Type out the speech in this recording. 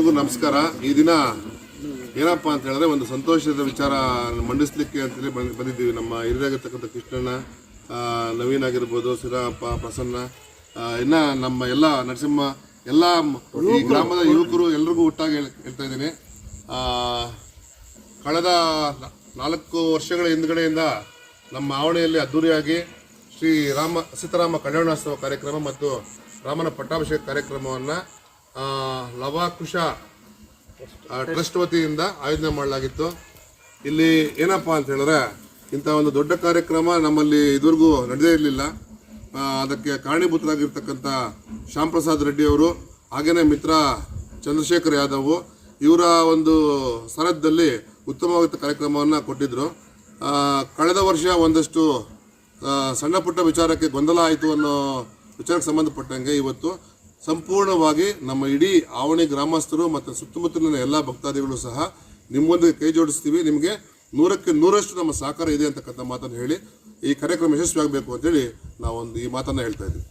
ಎಲ್ರಿಗೂ ನಮಸ್ಕಾರ. ಈ ದಿನ ಏನಪ್ಪ ಅಂತ ಹೇಳಿದ್ರೆ ಒಂದು ಸಂತೋಷದ ವಿಚಾರ ಮಂಡಿಸ್ಲಿಕ್ಕೆ ಅಂತೇಳಿ ಬಂದ್- ಬಂದಿದ್ದೀವಿ. ನಮ್ಮ ಹಿರಿಯಾಗಿರ್ತಕ್ಕಂಥ ಕೃಷ್ಣಣ್ಣ ನವೀನ್ ಆಗಿರ್ಬೋದು ಸಿರಪ್ಪ ಪ್ರಸನ್ನ ಇನ್ನ ನಮ್ಮ ಎಲ್ಲ ನರಸಿಂಹ ಎಲ್ಲ ಈ ಗ್ರಾಮದ ಯುವಕರು ಎಲ್ರಿಗೂ ಒಟ್ಟಾಗಿ ಹೇಳ್ತಾ ಇದ್ದೀನಿ. ಆ, ಕಳೆದ ನಾಲ್ಕು ವರ್ಷಗಳ ಹಿಂದ್ಗಡೆಯಿಂದ ನಮ್ಮ ಆವಣೆಯಲ್ಲಿ ಅದ್ದೂರಿಯಾಗಿ ಶ್ರೀ ರಾಮ ಸೀತಾರಾಮ ಕಲ್ಯಾಣೋತ್ಸವ ಕಾರ್ಯಕ್ರಮ ಮತ್ತು ರಾಮನ ಪಟ್ಟಾಭಿಷೇಕ ಕಾರ್ಯಕ್ರಮವನ್ನು ಲವಾಕುಶ ಟ್ರಸ್ಟ್ ವತಿಯಿಂದ ಆಯೋಜನೆ ಮಾಡಲಾಗಿತ್ತು. ಇಲ್ಲಿ ಏನಪ್ಪ ಅಂತ ಹೇಳಿದ್ರೆ, ಇಂಥ ಒಂದು ದೊಡ್ಡ ಕಾರ್ಯಕ್ರಮ ನಮ್ಮಲ್ಲಿ ಇದುವರೆಗೂ ನಡೆದೇ ಇರಲಿಲ್ಲ. ಅದಕ್ಕೆ ಕಾರಣೀಭೂತರಾಗಿರ್ತಕ್ಕಂಥ ಶ್ಯಾಮ್ ಪ್ರಸಾದ್ ರೆಡ್ಡಿ ಅವರು, ಹಾಗೇನೇ ಮಿತ್ರ ಚಂದ್ರಶೇಖರ್ ಯಾದವ್, ಇವರ ಒಂದು ಸರದಲ್ಲಿ ಉತ್ತಮವಾದ ಕಾರ್ಯಕ್ರಮವನ್ನು ಕೊಟ್ಟಿದ್ದರು ಕಳೆದ ವರ್ಷ ಒಂದಷ್ಟು ಸಣ್ಣ ಪುಟ್ಟ ವಿಚಾರಕ್ಕೆ ಗೊಂದಲ ಆಯಿತು ಅನ್ನೋ ವಿಚಾರಕ್ಕೆ ಸಂಬಂಧಪಟ್ಟಂಗೆ ಇವತ್ತು ಸಂಪೂರ್ಣವಾಗಿ ನಮ್ಮ ಇಡೀ ಆವಣಿ ಗ್ರಾಮಸ್ಥರು ಮತ್ತು ಸುತ್ತಮುತ್ತಲಿನ ಎಲ್ಲ ಭಕ್ತಾದಿಗಳು ಸಹ ನಿಮ್ಮೊಂದಿಗೆ ಕೈ ಜೋಡಿಸ್ತೀವಿ. ನಿಮಗೆ ನೂರಕ್ಕೆ ನೂರಷ್ಟು ನಮ್ಮ ಸಹಕಾರ ಇದೆ ಅಂತಕ್ಕಂಥ ಮಾತನ್ನು ಹೇಳಿ ಈ ಕಾರ್ಯಕ್ರಮ ಯಶಸ್ವಿಯಾಗಬೇಕು ಅಂತೇಳಿ ನಾವೊಂದು ಈ ಮಾತನ್ನು ಹೇಳ್ತಾ ಇದ್ದೀವಿ.